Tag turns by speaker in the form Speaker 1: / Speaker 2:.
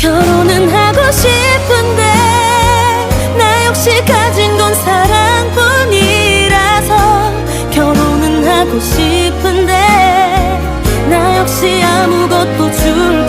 Speaker 1: 결혼은 하고 싶은데 나 역시 가진 건 사랑뿐이라서 결혼은 하고 싶은데 나 역시 아무것도 줄